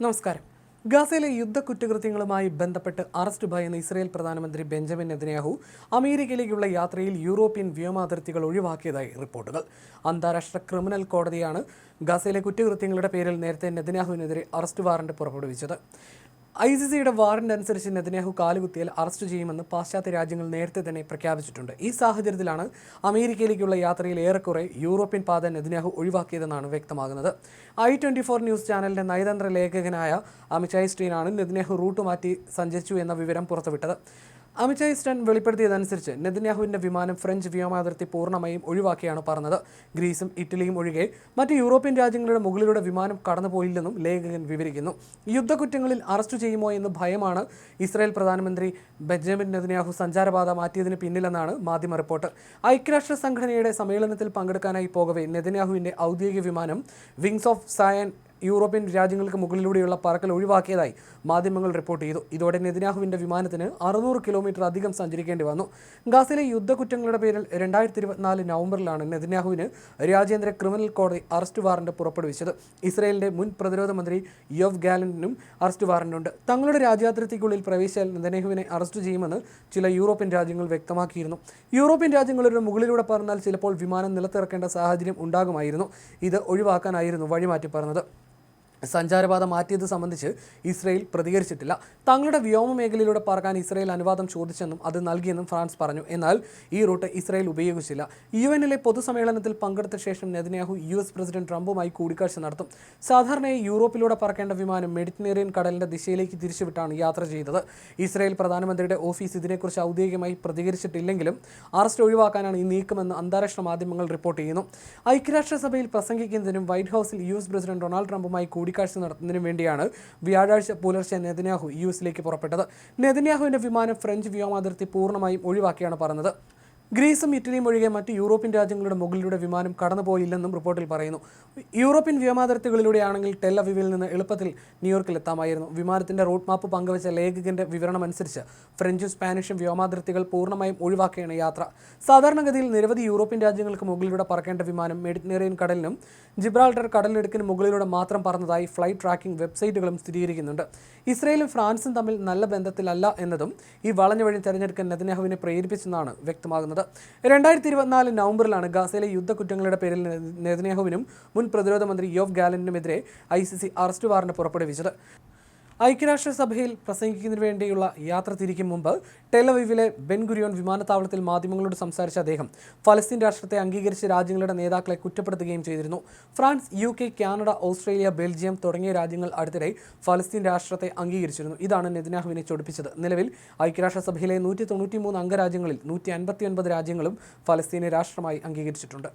നമസ്കാരം. ഗാസയിലെ യുദ്ധ കുറ്റകൃത്യങ്ങളുമായി ബന്ധപ്പെട്ട് അറസ്റ്റ് ഭയന്ന ഇസ്രയേൽ പ്രധാനമന്ത്രി ബെഞ്ചമിൻ നെതന്യാഹു അമേരിക്കയിലേക്കുള്ള യാത്രയിൽ യൂറോപ്യൻ വ്യോമാതിർത്തികൾ ഒഴിവാക്കിയതായി റിപ്പോർട്ടുകൾ. അന്താരാഷ്ട്ര ക്രിമിനൽ കോടതിയാണ് ഗാസയിലെ കുറ്റകൃത്യങ്ങളുടെ പേരിൽ നേരത്തെ നെതന്യാഹുവിനെതിരെ അറസ്റ്റ് വാറന്റ് പുറപ്പെടുവിച്ചത്. ഐ സി സിയുടെ വാറന്റ് അനുസരിച്ച് നെതന്യാഹു കാലുകുത്തിയാൽ അറസ്റ്റ് ചെയ്യുമെന്ന് പാശ്ചാത്യ രാജ്യങ്ങൾ നേരത്തെ തന്നെ പ്രഖ്യാപിച്ചിട്ടുണ്ട്. ഈ സാഹചര്യത്തിലാണ് അമേരിക്കയിലേക്കുള്ള യാത്രയിൽ ഏറെക്കുറെ യൂറോപ്യൻ പാത നെതന്യാഹു ഒഴിവാക്കിയതെന്നാണ് വ്യക്തമാകുന്നത്. ഐ ട്വന്റി ഫോർ ന്യൂസ് ചാനലിന്റെ നയതന്ത്ര ലേഖകനായ അമിത് സ്ട്രീനാണ് നെതന്യാഹു റൂട്ട് മാറ്റി സഞ്ചരിച്ചു എന്ന വിവരം പുറത്തുവിട്ടത്. അമിചായ് ഈസ്റ്റൺ വെളിപ്പെടുത്തിയതനുസരിച്ച് നെതന്യാഹുവിന്റെ വിമാനം ഫ്രഞ്ച് വ്യോമാതിർത്തി പൂർണമായും ഒഴിവാക്കിയാണ് പറഞ്ഞത്. ഗ്രീസും ഇറ്റലിയും ഒഴികെ മറ്റ് യൂറോപ്യൻ രാജ്യങ്ങളുടെ മുകളിലൂടെ വിമാനം കടന്നുപോയില്ലെന്നും ലേഖകൻ വിവരിക്കുന്നു. യുദ്ധക്കുറ്റങ്ങളിൽ അറസ്റ്റ് ചെയ്യുമോ എന്ന് ഭയമാണ് ഇസ്രായേൽ പ്രധാനമന്ത്രി ബെഞ്ചമിൻ നെതന്യാഹു സഞ്ചാരപാത മാറ്റിയതിന് പിന്നിലെന്നാണ് മാധ്യമ റിപ്പോർട്ട്. ഐക്യരാഷ്ട്ര സംഘടനയുടെ സമ്മേളനത്തിൽ പങ്കെടുക്കാനായി പോകവെ നെതന്യാഹുവിന്റെ ഔദ്യോഗിക വിമാനം വിങ്സ് ഓഫ് സയൻ യൂറോപ്യൻ രാജ്യങ്ങൾക്ക് മുകളിലൂടെയുള്ള പറക്കൽ ഒഴിവാക്കിയതായി മാധ്യമങ്ങൾ റിപ്പോർട്ട് ചെയ്തു. ഇതോടെ നെതിനാഹുവിന്റെ വിമാനത്തിന് അറുന്നൂറ് കിലോമീറ്റർ അധികം സഞ്ചരിക്കേണ്ടി വന്നു. ഗാസയിലെ യുദ്ധക്കുറ്റങ്ങളുടെ പേരിൽ രണ്ടായിരത്തി ഇരുപത്തിനാല് നവംബറിലാണ് നെതിനാഹുവിന് രാജ്യാന്തര ക്രിമിനൽ കോടതി അറസ്റ്റ് വാറന്റ് പുറപ്പെടുവിച്ചത്. ഇസ്രയേലിന്റെ മുൻ പ്രതിരോധ മന്ത്രി യോവ് ഗാലനും അറസ്റ്റ് വാറന്റുണ്ട് തങ്ങളുടെ രാജ്യാതിർത്തിക്കുള്ളിൽ പ്രവേശിച്ചാൽ നെതന്യാഹുവിനെ അറസ്റ്റ് ചെയ്യുമെന്ന് ചില യൂറോപ്യൻ രാജ്യങ്ങൾ വ്യക്തമാക്കിയിരുന്നു. യൂറോപ്യൻ രാജ്യങ്ങളുടെ മുകളിലൂടെ പറഞ്ഞാൽ ചിലപ്പോൾ വിമാനം നിലത്തിറക്കേണ്ട സാഹചര്യം ഉണ്ടാകുമായിരുന്നു. ഇത് ഒഴിവാക്കാനായിരുന്നു വഴിമാറ്റി പറഞ്ഞത്. സഞ്ചാരപാത മാറ്റിയത് സംബന്ധിച്ച് ഇസ്രയേൽ പ്രതികരിച്ചിട്ടില്ല. തങ്ങളുടെ വ്യോമ മേഖലയിലൂടെ പറക്കാൻ ഇസ്രയേൽ അനുവാദം ചോദിച്ചെന്നും അത് നൽകിയെന്നും ഫ്രാൻസ് പറഞ്ഞു. എന്നാൽ ഈ റൂട്ട് ഇസ്രയേൽ ഉപയോഗിച്ചില്ല. യു എന്നിലെ പൊതുസമ്മേളനത്തിൽ പങ്കെടുത്ത ശേഷം നെതന്യാഹു യു എസ് പ്രസിഡന്റ് ട്രംപുമായി കൂടിക്കാഴ്ച നടത്തും. സാധാരണയായി യൂറോപ്പിലൂടെ പറക്കേണ്ട വിമാനം മെഡിറ്ററേനിയൻ കടലിന്റെ ദിശയിലേക്ക് തിരിച്ചുവിട്ടാണ് യാത്ര ചെയ്തത്. ഇസ്രയേൽ പ്രധാനമന്ത്രിയുടെ ഓഫീസ് ഇതിനെക്കുറിച്ച് ഔദ്യോഗികമായി പ്രതികരിച്ചിട്ടില്ലെങ്കിലും അറസ്റ്റ് ഒഴിവാക്കാനാണ് ഈ നീക്കമെന്ന് അന്താരാഷ്ട്ര മാധ്യമങ്ങൾ റിപ്പോർട്ട് ചെയ്യുന്നു. ഐക്യരാഷ്ട്രസഭയിൽ പ്രസംഗിക്കുന്നതിനും വൈറ്റ് ഹൗസിൽ യു എസ് പ്രസിഡന്റ് ഡൊണാൾഡ് ട്രംപുമായി കൂടിക്കാഴ്ച നടത്തുന്നതിനു വേണ്ടിയാണ് വ്യാഴാഴ്ച പുലർച്ചെ നെതന്യാഹു യു എസിലേക്ക് പുറപ്പെട്ടത്. നെതന്യാഹുവിന്റെ വിമാനം ഫ്രഞ്ച് വ്യോമാതിർത്തി പൂർണമായും ഒഴിവാക്കിയാണ് പറഞ്ഞത്. ഗ്രീസും ഇറ്റലിയും ഒഴികെ മറ്റ് യൂറോപ്യൻ രാജ്യങ്ങളുടെ മുകളിലൂടെ വിമാനം കടന്നുപോയില്ലെന്നും റിപ്പോർട്ടിൽ പറയുന്നു. യൂറോപ്യൻ വ്യോമാതിർത്തികളിലൂടെയാണെങ്കിൽ ടെൽ അവീവിൽ നിന്ന് എളുപ്പത്തിൽ ന്യൂയോർക്കിൽ എത്താമായിരുന്നു. വിമാനത്തിന്റെ റൂട്ട് മാപ്പ് പങ്കുവച്ച ലേഖകന്റെ വിവരണം അനുസരിച്ച് ഫ്രഞ്ചും സ്പാനിഷും വ്യോമാതിർത്തികൾ പൂർണമായും ഒഴിവാക്കിയാണ് യാത്ര. സാധാരണഗതിയിൽ നിരവധി യൂറോപ്യൻ രാജ്യങ്ങൾക്ക് മുകളിലൂടെ പറക്കേണ്ട വിമാനം മെഡിറ്ററേനിയൻ കടലിനും ജിബ്രാൾട്ടർ കടലിടുക്കിന് മുകളിലൂടെ മാത്രം പറന്നതായി ഫ്ലൈറ്റ് ട്രാക്കിംഗ് വെബ്സൈറ്റുകളും സ്ഥിരീകരിക്കുന്നുണ്ട്. ഇസ്രയേലും ഫ്രാൻസും തമ്മിൽ നല്ല ബന്ധത്തിലല്ല എന്നതും ഈ വളഞ്ഞ വഴി തെരഞ്ഞെടുക്കാൻ നെതന്യാഹുവിനെ പ്രേരിപ്പിച്ചെന്നാണ് വ്യക്തമാകുന്നത്. രണ്ടായിരത്തി ഇരുപത്തിനാല് നവംബറിലാണ് ഗാസയിലെ യുദ്ധക്കുറ്റങ്ങളുടെ പേരിൽ നെതന്യാഹുവിനും മുൻ പ്രതിരോധ മന്ത്രി Yoav ഗാലന്റിനുമെതിരെ I C C arrest warrant പുറപ്പെടുവിച്ചത്. ഐക്യരാഷ്ട്രസഭയിൽ പ്രസംഗിക്കുന്നതിന് വേണ്ടിയുള്ള യാത്ര തിരിക്കും മുമ്പ് ടെലവീവിലെ ബെൻഗുരിയോൺ വിമാനത്താവളത്തിൽ മാധ്യമങ്ങളോട് സംസാരിച്ച അദ്ദേഹം ഫലസ്തീൻ രാഷ്ട്രത്തെ അംഗീകരിച്ച രാജ്യങ്ങളുടെ നേതാക്കളെ കുറ്റപ്പെടുത്തുകയും ചെയ്തിരുന്നു. France U K Canada Australia Belgium തുടങ്ങിയ രാജ്യങ്ങൾ അടുത്തിടെ ഫലസ്തീൻ രാഷ്ട്രത്തെ അംഗീകരിച്ചിരുന്നു. ഇതാണ് നെതിനാഹുവിനെ ചൊടിപ്പിച്ചത്. നിലവിൽ ഐക്യരാഷ്ട്രസഭയിലെ നൂറ്റി തൊണ്ണൂറ്റി മൂന്ന് അംഗരാജ്യങ്ങളിൽ നൂറ്റി അൻപത്തി ഒൻപത് രാജ്യങ്ങളും ഫലസ്തീനെ രാഷ്ട്രമായി അംഗീകരിച്ചിട്ടുണ്ട്.